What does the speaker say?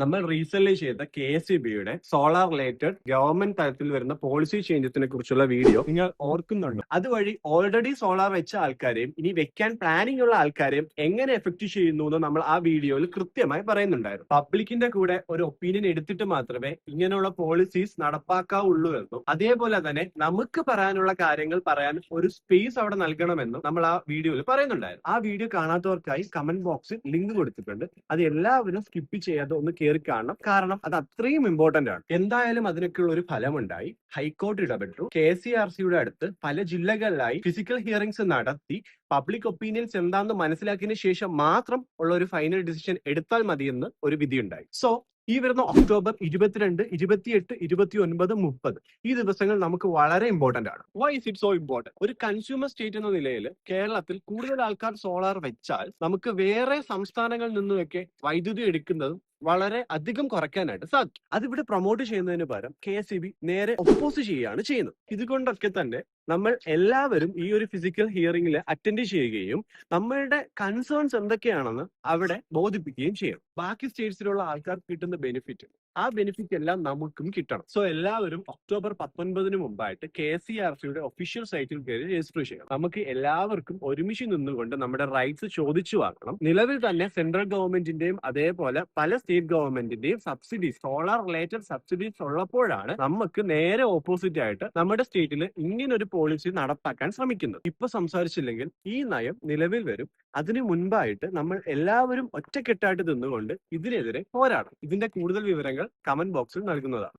നമ്മൾ റീസെന്റ് ചെയ്ത K E ബിയുടെ സോളാർ റിലേറ്റഡ് ഗവൺമെന്റ് തലത്തിൽ വരുന്ന പോളിസി ചേഞ്ചസിനെ കുറിച്ചുള്ള വീഡിയോ നിങ്ങൾ ഓർക്കുന്നുണ്ടോ? അതുവഴി ഓൾറെഡി സോളാർ വെച്ച ആൾക്കാരെയും ഇനി വെക്കാൻ പ്ലാനിംഗ് ഉള്ള ആൾക്കാരെയും എങ്ങനെ എഫക്ട് ചെയ്യുന്നു എന്ന് നമ്മൾ ആ വീഡിയോയിൽ കൃത്യമായി പറയുന്നുണ്ടായിരുന്നു. പബ്ലിക്കിന്റെ കൂടെ ഒരു ഒപ്പീനിയൻ എടുത്തിട്ട് മാത്രമേ ഇങ്ങനെയുള്ള പോളിസീസ് നടപ്പാക്കാവുള്ളൂ എന്നും അതേപോലെ തന്നെ നമുക്ക് പറയാനുള്ള കാര്യങ്ങൾ പറയാൻ ഒരു സ്പേസ് അവിടെ നൽകണമെന്നും നമ്മൾ ആ വീഡിയോയിൽ പറയുന്നുണ്ടായിരുന്നു. ആ വീഡിയോ കാണാത്തവർക്കായി കമന്റ് ബോക്സിൽ ലിങ്ക് കൊടുത്തിട്ടുണ്ട്. അത് എല്ലാവരും സ്കിപ്പ് ചെയ്യാതെ ഒന്ന് കയറി കാണണം. കാരണം അത് അത്രയും ഇമ്പോർട്ടന്റ് ആണ്. എന്തായാലും അതിനൊക്കെയുള്ള ഒരു ഫലമുണ്ടായി. ഹൈക്കോടതി ഇടപെട്ടു. കെ സി ആർ സിയുടെ അടുത്ത് പല ജില്ലകളിലായി ഫിസിക്കൽ ഹിയറിംഗ്സ് നടത്തി. പബ്ലിക് ഒപ്പീനിയൻസ് എന്താണെന്ന് മനസ്സിലാക്കിയതിനു ശേഷം മാത്രം ഉള്ള ഒരു ഫൈനൽ ഡിസിഷൻ എടുത്താൽ മതിയെന്ന് ഒരു വിധിയുണ്ടായി. സോ ഈ വരുന്ന ഒക്ടോബർ ഇരുപത്തിരണ്ട് ഇരുപത്തിയെട്ട് ഇരുപത്തി ഒൻപത് മുപ്പത് ഈ ദിവസങ്ങൾ നമുക്ക് വളരെ ഇമ്പോർട്ടന്റ് ആണ്. Why is it so important ഒരു കൺസ്യൂമർ സ്റ്റേറ്റ് എന്ന നിലയിൽ കേരളത്തിൽ കൂടുതൽ ആൾക്കാർ സോളാർ വെച്ചാൽ നമുക്ക് വേറെ സംസ്ഥാനങ്ങളിൽ നിന്നുമൊക്കെ വൈദ്യുതി എടുക്കുന്നതും വളരെ അധികം കുറയ്ക്കാനായിട്ട് സാധിക്കും. അതിവിടെ പ്രൊമോട്ട് ചെയ്യുന്നതിന് പകരം കെ എസ് നേരെ ഒപ്പോസ് ചെയ്യുകയാണ് ചെയ്യുന്നത്. ഇതുകൊണ്ടൊക്കെ തന്നെ നമ്മൾ എല്ലാവരും ഈ ഒരു ഫിസിക്കൽ ഹിയറിംഗിൽ അറ്റൻഡ് ചെയ്യുകയും നമ്മളുടെ കൺസേൺസ് എന്തൊക്കെയാണെന്ന് അവിടെ ബോധിപ്പിക്കുകയും ചെയ്യണം. ബാക്കി സ്റ്റേറ്റ്സിലുള്ള ആൾക്കാർക്ക് കിട്ടുന്ന ബെനിഫിറ്റ് ആ ബെനിഫിറ്റ് എല്ലാം നമുക്കും കിട്ടണം. സോ എല്ലാവരും ഒക്ടോബർ പത്തൊൻപതിന് മുമ്പായിട്ട് കെ സി ആർ സിയുടെ ഒഫീഷ്യൽ സൈറ്റിൽ കയറി രജിസ്റ്റർ ചെയ്യണം. നമുക്ക് എല്ലാവർക്കും ഒരുമിച്ച് നിന്നുകൊണ്ട് നമ്മുടെ റൈറ്റ്സ് ചോദിച്ചു വാങ്ങണം. നിലവിൽ തന്നെ സെൻട്രൽ ഗവൺമെന്റിന്റെയും അതേപോലെ പല സ്റ്റേറ്റ് ഗവൺമെന്റിന്റെയും സബ്സിഡീസ് സോളാർ റിലേറ്റഡ് സബ്സിഡീസ് ഉള്ളപ്പോഴാണ് നമുക്ക് നേരെ ഓപ്പോസിറ്റ് ആയിട്ട് നമ്മുടെ സ്റ്റേറ്റിൽ ഇങ്ങനൊരു പോളിസി നടപ്പാക്കാൻ ശ്രമിക്കുന്നത്. ഇപ്പൊ സംസാരിച്ചില്ലെങ്കിൽ ഈ നയം നിലവിൽ വരും. അതിനു മുൻപായിട്ട് നമ്മൾ എല്ലാവരും ഒറ്റക്കെട്ടായിട്ട് നിന്നുകൊണ്ട് ഇതിനെതിരെ പോരാടണം. ഇതിന്റെ കൂടുതൽ വിവരങ്ങൾ കമന്റ് ബോക്സിൽ നൽകുന്നതാണ്.